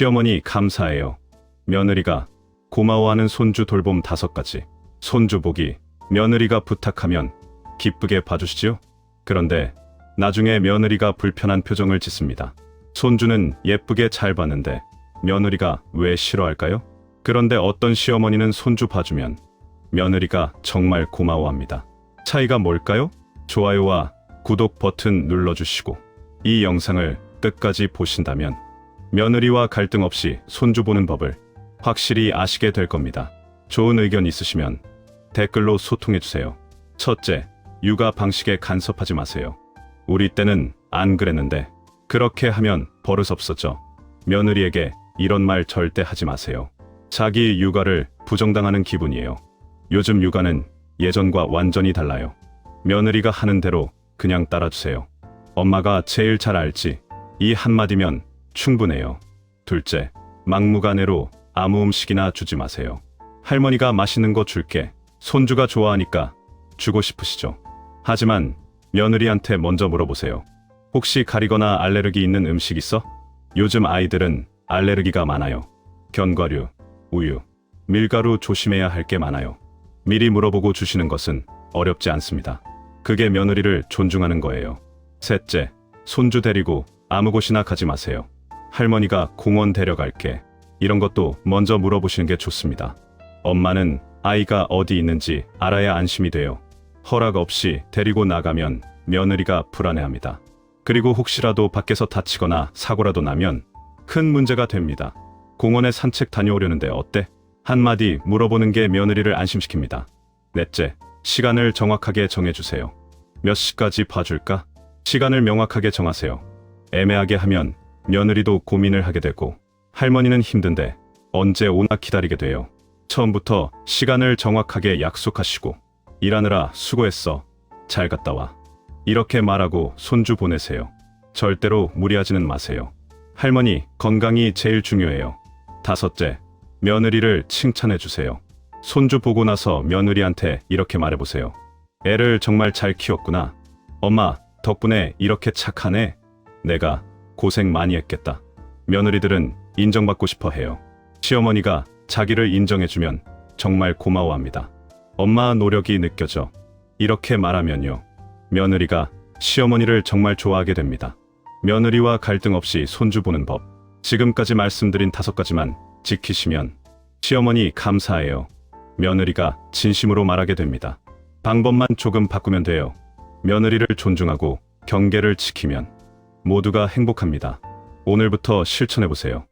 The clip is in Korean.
시어머니 감사해요. 며느리가 고마워하는 손주 돌봄 다섯 가지. 손주 보기. 며느리가 부탁하면 기쁘게 봐주시지요? 그런데 나중에 며느리가 불편한 표정을 짓습니다. 손주는 예쁘게 잘 봤는데 며느리가 왜 싫어할까요? 그런데 어떤 시어머니는 손주 봐주면 며느리가 정말 고마워합니다. 차이가 뭘까요? 좋아요와 구독 버튼 눌러주시고 이 영상을 끝까지 보신다면 며느리와 갈등 없이 손주 보는 법을 확실히 아시게 될 겁니다. 좋은 의견 있으시면 댓글로 소통해주세요. 첫째, 육아 방식에 간섭하지 마세요. 우리 때는 안 그랬는데 그렇게 하면 버릇 없었죠. 며느리에게 이런 말 절대 하지 마세요. 자기 육아를 부정당하는 기분이에요. 요즘 육아는 예전과 완전히 달라요. 며느리가 하는 대로 그냥 따라주세요. 엄마가 제일 잘 알지. 이 한마디면 충분해요. 둘째, 막무가내로 아무 음식이나 주지 마세요. 할머니가 맛있는 거 줄게. 손주가 좋아하니까 주고 싶으시죠. 하지만 며느리한테 먼저 물어보세요. 혹시 가리거나 알레르기 있는 음식 있어? 요즘 아이들은 알레르기가 많아요. 견과류, 우유, 밀가루 조심해야 할 게 많아요. 미리 물어보고 주시는 것은 어렵지 않습니다. 그게 며느리를 존중하는 거예요. 셋째, 손주 데리고 아무 곳이나 가지 마세요. 할머니가 공원 데려갈게. 이런 것도 먼저 물어보시는 게 좋습니다. 엄마는 아이가 어디 있는지 알아야 안심이 돼요. 허락 없이 데리고 나가면 며느리가 불안해합니다. 그리고 혹시라도 밖에서 다치거나 사고라도 나면 큰 문제가 됩니다. 공원에 산책 다녀오려는데 어때? 한마디 물어보는 게 며느리를 안심시킵니다. 넷째, 시간을 정확하게 정해주세요. 몇 시까지 봐줄까? 시간을 명확하게 정하세요. 애매하게 하면 며느리도 고민을 하게 되고 할머니는 힘든데 언제 오나 기다리게 돼요. 처음부터 시간을 정확하게 약속하시고 일하느라 수고했어. 잘 갔다 와. 이렇게 말하고 손주 보내세요. 절대로 무리하지는 마세요. 할머니, 건강이 제일 중요해요. 다섯째, 며느리를 칭찬해 주세요. 손주 보고 나서 며느리한테 이렇게 말해보세요. 애를 정말 잘 키웠구나. 엄마, 덕분에 이렇게 착하네. 내가 고생 많이 했겠다. 며느리들은 인정받고 싶어 해요. 시어머니가 자기를 인정해주면 정말 고마워합니다. 엄마 노력이 느껴져. 이렇게 말하면요. 며느리가 시어머니를 정말 좋아하게 됩니다. 며느리와 갈등 없이 손주 보는 법. 지금까지 말씀드린 다섯 가지만 지키시면 시어머니 감사해요. 며느리가 진심으로 말하게 됩니다. 방법만 조금 바꾸면 돼요. 며느리를 존중하고 경계를 지키면 모두가 행복합니다. 오늘부터 실천해보세요.